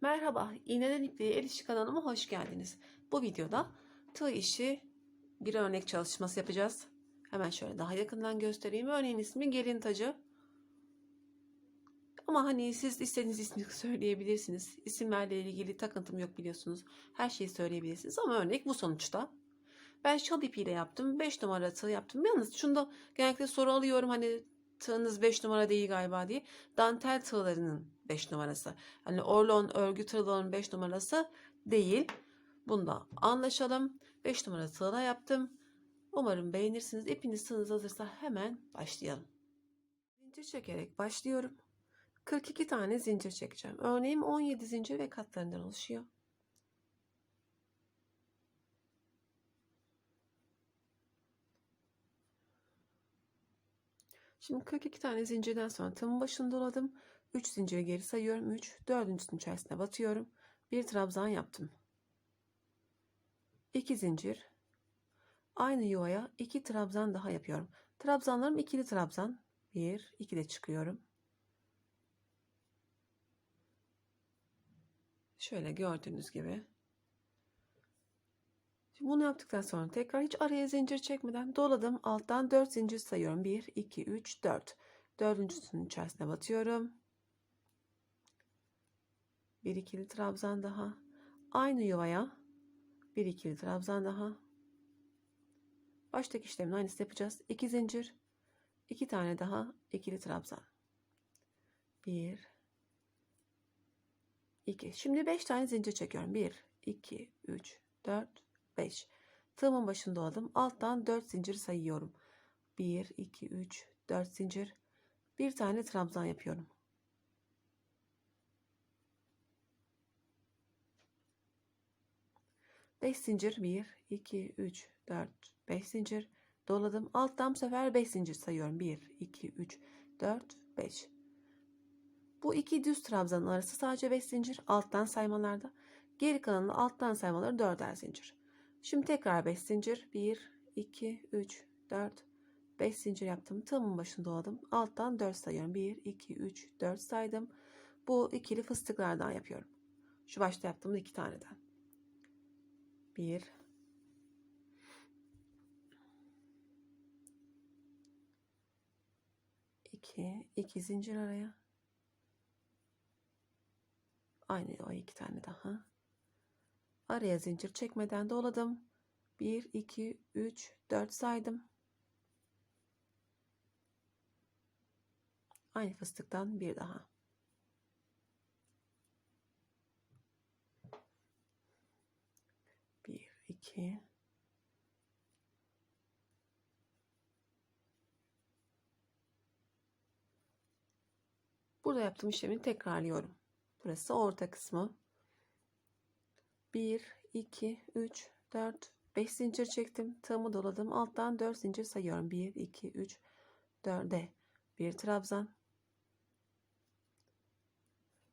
Merhaba, İğneden İpliğe El İşi kanalıma hoş geldiniz. Bu videoda tığ işi bir örnek çalışması yapacağız. Hemen şöyle daha yakından göstereyim. Örneğin ismi gelin tacı. Ama hani siz istediğiniz ismi söyleyebilirsiniz. İsimlerle ilgili takıntım yok biliyorsunuz. Her şeyi söyleyebilirsiniz ama örnek bu sonuçta. Ben şal ipiyle yaptım. 5 numara tığ yaptım. Yalnız şunda genellikle soru alıyorum hani tığınız 5 numara değil galiba diye. Dantel tığlarının 5 numarası. Hani orlon örgü tığların 5 numarası değil. Bunda anlaşalım. 5 numara tığla yaptım. Umarım beğenirsiniz. İpiniz tığınız hazırsa hemen başlayalım. Zincir çekerek başlıyorum. 42 tane zincir çekeceğim. Örneğim 17 zincir ve katlarından oluşuyor. Şimdi 42 tane zincirden sonra tığımın başını doladım. 3 zinciri geri sayıyorum. 3. Dördüncüsünün içerisine batıyorum. Bir trabzan yaptım. 2 zincir. Aynı yuvaya 2 trabzan daha yapıyorum. Trabzanlarım ikili trabzan. 1, 2 de çıkıyorum. Şöyle gördüğünüz gibi. Bunu yaptıktan sonra tekrar hiç araya zincir çekmeden doladım. Alttan 4 zincir sayıyorum. 1, 2, 3, 4. Dördüncüsünün içerisine batıyorum. Bir ikili trabzan daha. Aynı yuvaya bir ikili trabzan daha. Baştaki işlemin aynısını yapacağız. 2 zincir. 2 tane daha ikili trabzan. 1 2. Şimdi 5 tane zincir çekiyorum. 1 2 3 4 5. Tığımın başında doladım. Alttan 4 zincir sayıyorum. 1 2 3 4 zincir. Bir tane trabzan yapıyorum. Beş zincir 1 2 3 4 5 zincir doladım. Alttan bu sefer 5 zincir sayıyorum. 1 2 3 4 5. Bu iki düz trabzanın arası sadece 5 zincir alttan saymalarda. Geri kalanı alttan saymaları 4'er zincir. Şimdi tekrar 5 zincir. 1 2 3 4 5 zincir yaptım. Tığımın başını doladım. Alttan 4 sayıyorum. 1 2 3 4 saydım. Bu ikili fıstıklardan yapıyorum. Şu başta yaptığımda iki taneden. 1 2 2 zincir araya. Aynı o iki tane daha. Araya zincir çekmeden doladım. 1 2 3 4 saydım. Aynı fıstıktan bir daha. Bir, iki, Burada yaptığım işlemi tekrarlıyorum. Burası orta kısmı. 1, 2, 3, 4, 5 zincir çektim. Tığımı doladım. Alttan 4 zincir sayıyorum. 1, 2, 3, 4'e bir trabzan.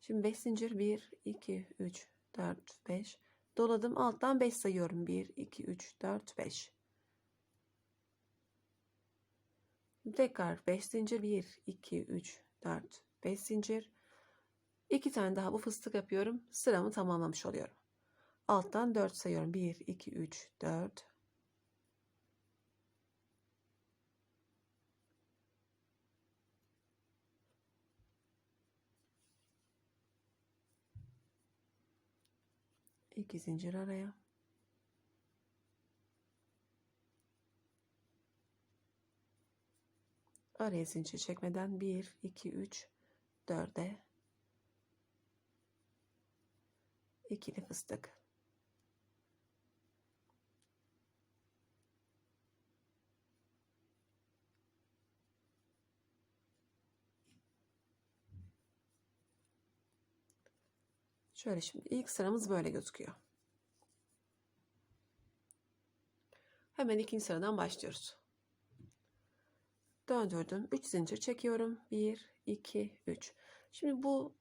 Şimdi 5 zincir 1, 2, 3, 4, 5. Doladım. Alttan 5 sayıyorum. 1, 2, 3, 4, 5. Tekrar 5 zincir 1, 2, 3, 4, 5 zincir. 2 tane daha bu fıstık yapıyorum. Sıramı tamamlamış oluyorum. Alttan 4 sayıyorum. 1, 2, 3, 4. İki zincir araya. Araya zincir çekmeden 1, 2, 3, 4'e ikili fıstık. Şöyle şimdi ilk sıramız böyle gözüküyor. Hemen ikinci sıradan başlıyoruz. Döndürdüm. 3 zincir çekiyorum. 1, 2, 3. Şimdi bu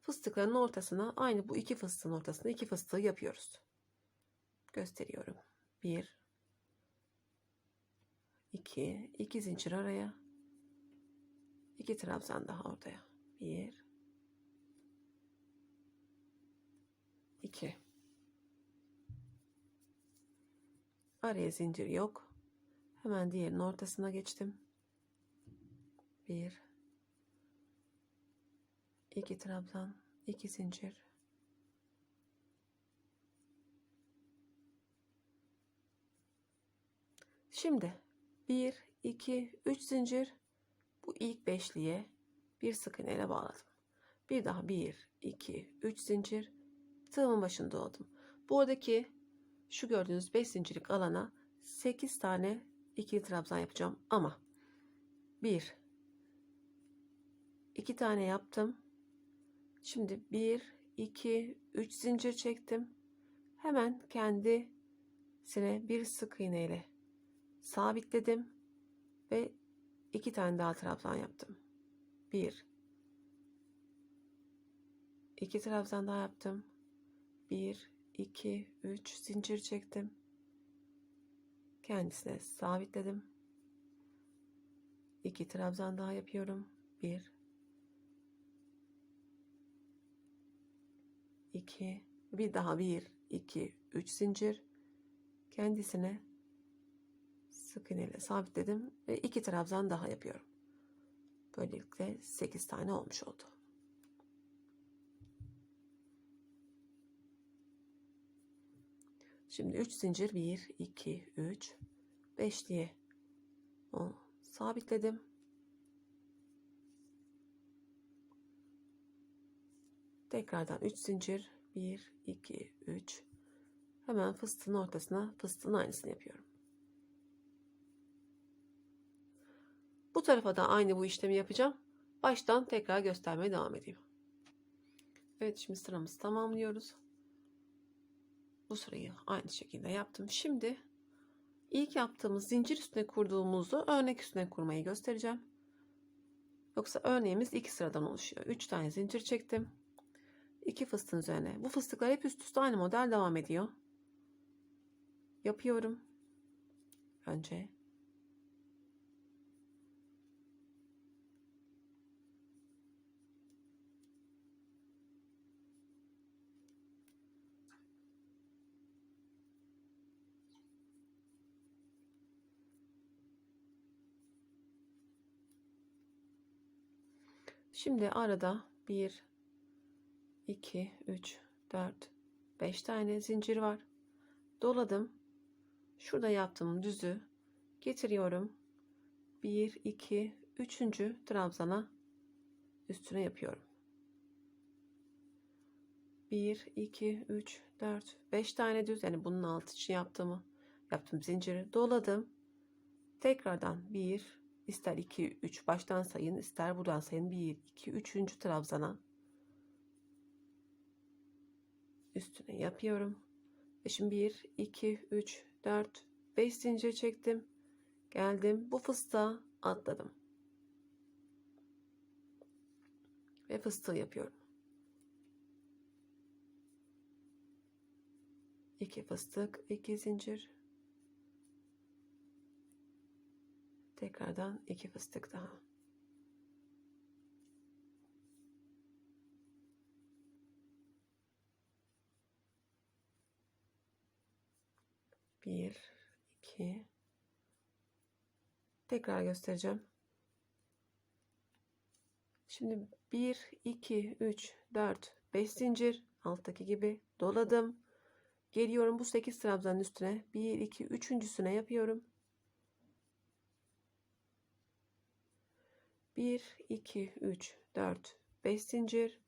fıstıkların ortasına aynı bu iki fıstığın ortasına iki fıstığı yapıyoruz. Gösteriyorum. 1 2 2 zincir araya 2 trabzan daha ortaya 1 2 araya zincir yok. Hemen diğerinin ortasına geçtim. 1 2 trabzan 2 zincir. Şimdi 1, 2, 3 zincir. Bu ilk beşliye bir sık iğne ile bağladım. Bir daha 1, 2, 3 zincir tığımın başında oldum. Buradaki şu gördüğünüz 5 zincirlik alana 8 tane ikili trabzan yapacağım ama 1 2 tane yaptım. Şimdi 1 2 3 zincir çektim. Hemen kendisine bir sık iğne ile sabitledim ve iki tane daha trabzan yaptım. Bir, iki trabzan daha yaptım. Bir, iki, üç zincir çektim. Kendisine sabitledim. İki trabzan daha yapıyorum. Bir, iki, bir daha bir, iki, üç zincir. Kendisine sık iğne ile sabitledim ve iki trabzan daha yapıyorum. Böylelikle 8 tane olmuş oldu. Şimdi 3 zincir 1 2 3 5 diye o sabitledim. Tekrardan 3 zincir 1 2 3 hemen fıstığın ortasına fıstığın aynısını yapıyorum. Bu tarafa da aynı bu işlemi yapacağım. Baştan tekrar göstermeye devam edeyim. Evet şimdi sıramızı tamamlıyoruz. Bu sırayı aynı şekilde yaptım. Şimdi ilk yaptığımız zincir üstüne kurduğumuzu örnek üstüne kurmayı göstereceğim. Yoksa örneğimiz iki sıradan oluşuyor. 3 tane zincir çektim. 2 fıstığın üzerine. Bu fıstıklar hep üst üste aynı model devam ediyor. Yapıyorum. Önce Şimdi arada 1, 2, 3, 4, 5 tane zincir var. Doladım. Şurada yaptığım düzü getiriyorum. 1, 2, 3. trabzana üstüne yapıyorum. 1, 2, 3, 4, 5 tane düz yani bunun altı için yaptığımı yaptım zinciri doladım. Tekrardan 1, İster 2, 3 baştan sayın, ister buradan sayın. 1, 2, 3. trabzana üstüne yapıyorum. Ve şimdi 1, 2, 3, 4, 5 zincir çektim. Geldim. Bu fıstığa atladım. Ve fıstığı yapıyorum. 2 fıstık, 2 zincir. Tekrardan iki fıstık daha. Bir, iki. Tekrar göstereceğim. Şimdi bir, iki, üç, dört, beş zincir alttaki gibi doladım. Geliyorum bu sekiz trabzanın üstüne. Bir, iki, üçüncüsüne yapıyorum. 1, 2, 3, 4, 5 zincir.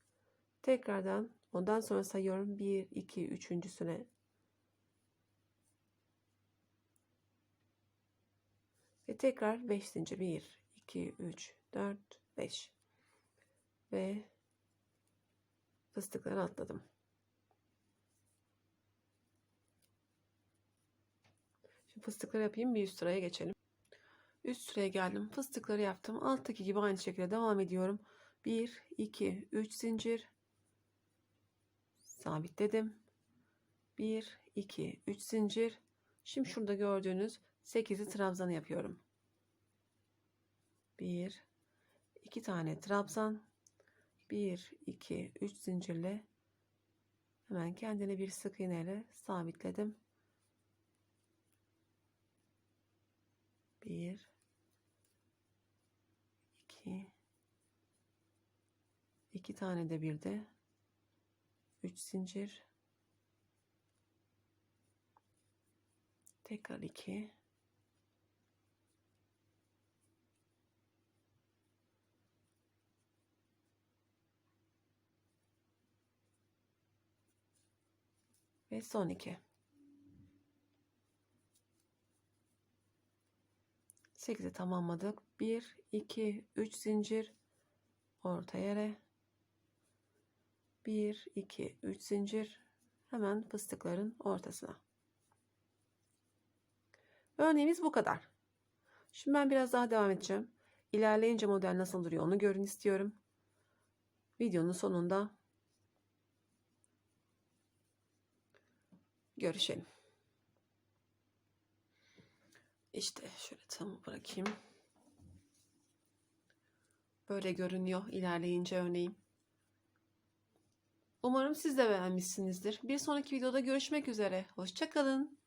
Tekrardan ondan sonra sayıyorum. 1, 2, üçüncüsüne. Ve tekrar 5 zincir. 1, 2, 3, 4, 5. Ve fıstıkları atladım. Şimdi fıstıkları yapayım. Bir üst sıraya geçelim. Üst sıraya geldim. Fıstıkları yaptım. Alttaki gibi aynı şekilde devam ediyorum. 1, 2, 3 zincir. Sabitledim. 1, 2, 3 zincir. Şimdi şurada gördüğünüz 8'li trabzanı yapıyorum. 1 2 tane trabzan 1 2 3 zincirle hemen kendine bir sık iğneyle sabitledim. 1 2 2 tane de bir de 3 zincir. Tekrar 2 ve son 2 8'i tamamladık 1 2 3 zincir orta yere 1 2 3 zincir hemen fıstıkların ortasına Örneğimiz bu kadar. Şimdi ben biraz daha devam edeceğim. İlerleyince model nasıl duruyor onu görün istiyorum. Videonun sonunda görüşelim. İşte şöyle tam bırakayım. Böyle görünüyor ilerleyince örneğim. Umarım siz de beğenmişsinizdir. Bir sonraki videoda görüşmek üzere. Hoşçakalın.